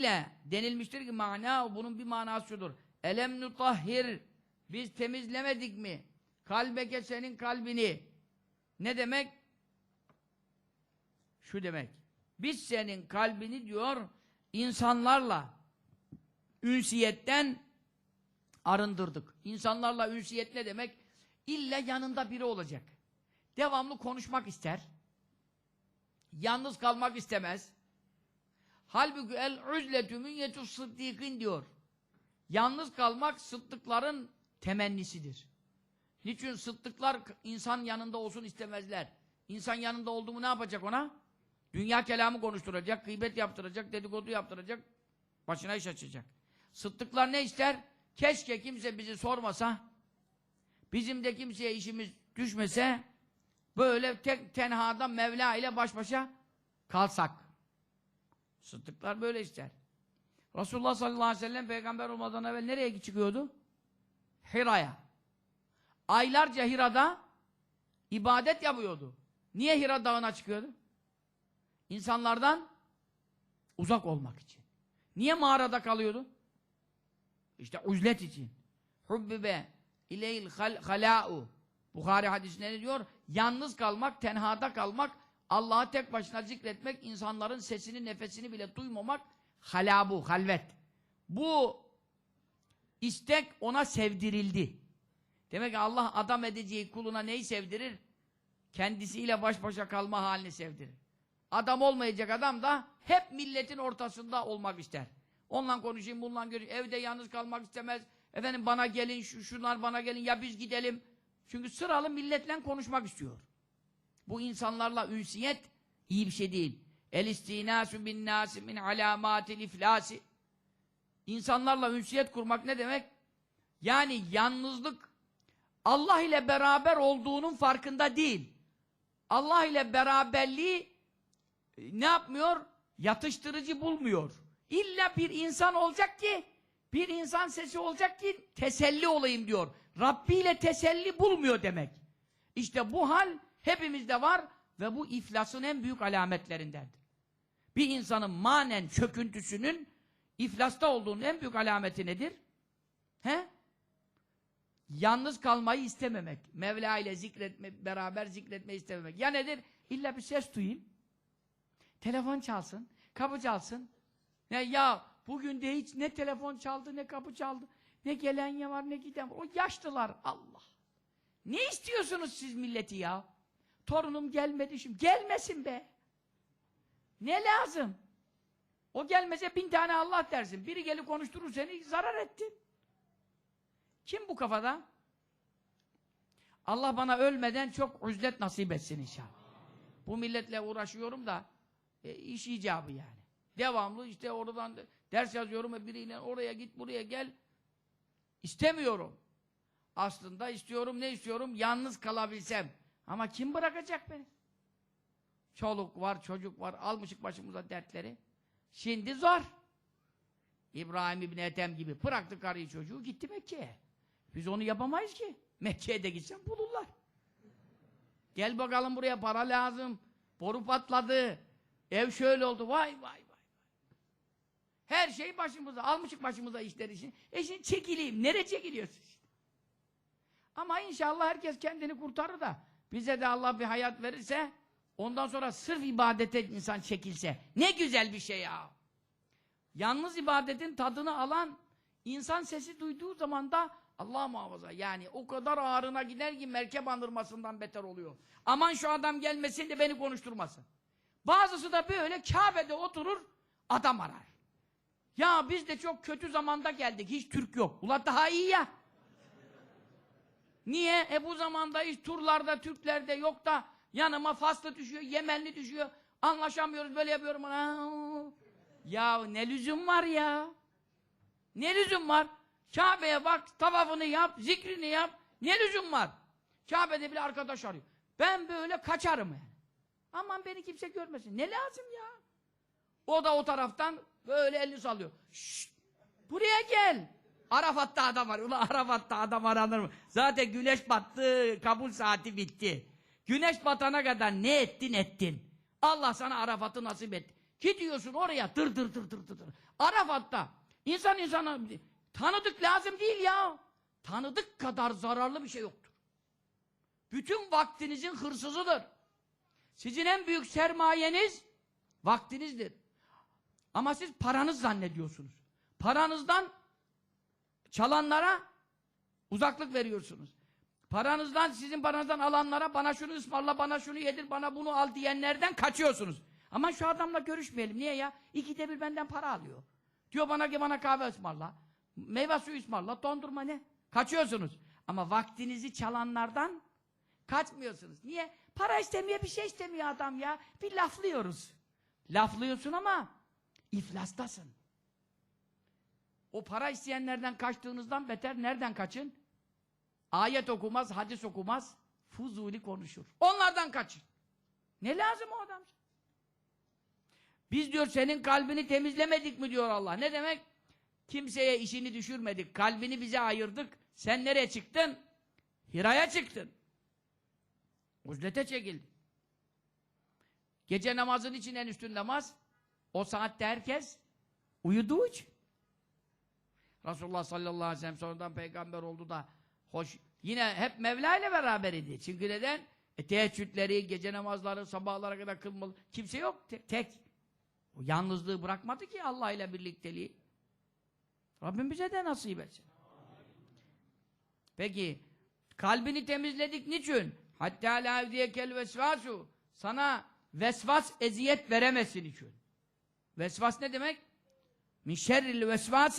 ile denilmiştir ki mana bunun bir manası şudur. Elem nutahhir biz temizlemedik mi? Kalbeke senin kalbini. Ne demek? Şu demek. Biz senin kalbini diyor insanlarla ünsiyetten arındırdık. İnsanlarla ünsiyet ne demek? İlla yanında biri olacak. Devamlı konuşmak ister. Yalnız kalmak istemez. Halbuki el uzletü münyetu sıddıkın diyor. Yalnız kalmak sıddıkların temennisidir. Niçin sıddıklar insan yanında olsun istemezler. İnsan yanında oldu mu ne yapacak ona? Dünya kelamı konuşturacak, gıybet yaptıracak, dedikodu yaptıracak, başına iş açacak. Sıddıklar ne ister? Keşke kimse bizi sormasa, bizim de kimseye işimiz düşmese, böyle tek tenhada Mevla ile baş başa kalsak. Sıddıklar böyle ister. Resulullah sallallahu aleyhi ve sellem peygamber olmadan evvel nereye çıkıyordu? Hira'ya. Aylarca Hira'da ibadet yapıyordu. Niye Hira dağına çıkıyordu? İnsanlardan uzak olmak için. Niye mağarada kalıyordu? İşte uzlet için. Hubbibe ileyl halâ'u Bukhari hadisinde ne diyor? Yalnız kalmak, tenhada kalmak, Allah'ı tek başına zikretmek, insanların sesini, nefesini bile duymamak halabu, halvet. Bu istek ona sevdirildi. Demek ki Allah adam edeceği kuluna neyi sevdirir? Kendisiyle baş başa kalma halini sevdirir. Adam olmayacak adam da hep milletin ortasında olmak ister. Onunla konuşayım, bununla görüşeyim. Evde yalnız kalmak istemez. Efendim bana gelin, şu, şunlar bana gelin, ya biz gidelim. Çünkü sıralı milletle konuşmak istiyor. Bu insanlarla ünsiyet iyi bir şey değil. El istinasu bin nasi min alamatil iflasi. İnsanlarla ünsiyet kurmak ne demek? Yani yalnızlık Allah ile beraber olduğunun farkında değil. Allah ile beraberliği e, ne yapmıyor? Yatıştırıcı bulmuyor. İlla bir insan olacak ki bir insan sesi olacak ki teselli olayım diyor. Rabbi ile teselli bulmuyor demek. İşte bu hal hepimizde var ve bu iflasın en büyük alametlerindendir. Bir insanın manen çöküntüsünün iflasta olduğunun en büyük alameti nedir? He? Yalnız kalmayı istememek. Mevla ile zikretme, beraber zikretmeyi istememek. Ya nedir? İlla bir ses duyayım. Telefon çalsın. Kapı çalsın. Ya, ya bugün de hiç ne telefon çaldı ne kapı çaldı. Ne gelen ya var ne giden var. O yaşlılar Allah. Ne istiyorsunuz siz milleti ya? Torunum gelmedi şimdi. Gelmesin be. Ne lazım? O gelmese bin tane Allah dersin. Biri gelip konuşturur seni zarar ettin. Kim bu kafada? Allah bana ölmeden çok üzlet nasip etsin inşallah. Bu milletle uğraşıyorum da e, iş icabı yani. Devamlı işte oradan ders yazıyorum ve biriyle oraya git buraya gel. İstemiyorum. Aslında istiyorum ne istiyorum? Yalnız kalabilsem. Ama kim bırakacak beni? Çoluk var, çocuk var. Almışık başımıza dertleri. Şimdi zor. İbrahim İbni Ethem gibi bıraktı karıyı çocuğu gitti Mekke'ye. Biz onu yapamayız ki. Mekke'ye de gitsem bulurlar. Gel bakalım buraya para lazım. Boru patladı. Ev şöyle oldu. Vay vay vay. Her şey başımıza. Almışık başımıza işler için. E şimdi çekileyim. Nereye çekiliyorsun? Ama inşallah herkes kendini kurtarır da bize de Allah bir hayat verirse ondan sonra sırf ibadete insan çekilse. Ne güzel bir şey ya. Yalnız ibadetin tadını alan insan sesi duyduğu zaman da Allah muhafaza yani o kadar ağrına gider ki merkep andırmasından beter oluyor. Aman şu adam gelmesin de beni konuşturmasın. Bazısı da böyle Kabe'de oturur adam arar. Ya biz de çok kötü zamanda geldik. Hiç Türk yok. Ula daha iyi ya. Niye? E bu zamanda hiç turlarda, Türklerde yok da yanıma Faslı düşüyor, Yemenli düşüyor. Anlaşamıyoruz, böyle yapıyorum. Ya ne lüzum var ya? Ne lüzum var? Kabe'ye bak, tavafını yap, zikrini yap. Ne lüzum var? Kabe'de bile arkadaş arıyor. Ben böyle kaçarım yani. Aman beni kimse görmesin. Ne lazım ya? O da o taraftan böyle elini sallıyor. Şşt! Buraya gel. Arafat'ta adam var. Ulan Arafat'ta adam aranır mı? Zaten güneş battı, kabul saati bitti. Güneş batana kadar ne ettin ettin. Allah sana Arafat'ı nasip etti. Gidiyorsun oraya dır dır dır dır. dır. Arafat'ta insan insana tanıdık lazım değil ya. Tanıdık kadar zararlı bir şey yoktur. Bütün vaktinizin hırsızıdır. Sizin en büyük sermayeniz vaktinizdir. Ama siz paranız zannediyorsunuz. Paranızdan çalanlara uzaklık veriyorsunuz. Paranızdan, sizin paranızdan alanlara bana şunu ısmarla, bana şunu yedir, bana bunu al diyenlerden kaçıyorsunuz. Ama şu adamla görüşmeyelim. Niye ya? İkide bir benden para alıyor. Diyor bana ki bana kahve ısmarla. Meyve suyu ısmarla, dondurma ne? Kaçıyorsunuz. Ama vaktinizi çalanlardan kaçmıyorsunuz. Niye? Para istemiyor, bir şey istemiyor adam ya. Bir laflıyoruz. Laflıyorsun ama iflastasın. O para isteyenlerden kaçtığınızdan beter nereden kaçın? Ayet okumaz, hadis okumaz, fuzuli konuşur. Onlardan kaçın. Ne lazım o adam? Biz diyor senin kalbini temizlemedik mi diyor Allah. Ne demek? Kimseye işini düşürmedik. Kalbini bize ayırdık. Sen nereye çıktın? Hiraya çıktın. Uzlete çekildin. Gece namazın için en üstün namaz. O saatte herkes uyuduğu için. Resulullah sallallahu aleyhi ve sellem sonradan peygamber oldu da hoş. Yine hep Mevla ile beraber idi. Çünkü neden? E, teheccüdleri, gece namazları, sabahlara kadar kılmalı. Kimse yok. Tek. tek. O yalnızlığı bırakmadı ki Allah ile birlikteliği. Rabbim bize de nasip etsin. Peki, kalbini temizledik niçin? Hatta la evdiyekel vesvasu. Sana vesvas eziyet veremesin için. Vesvas ne demek? Min şerril vesvasi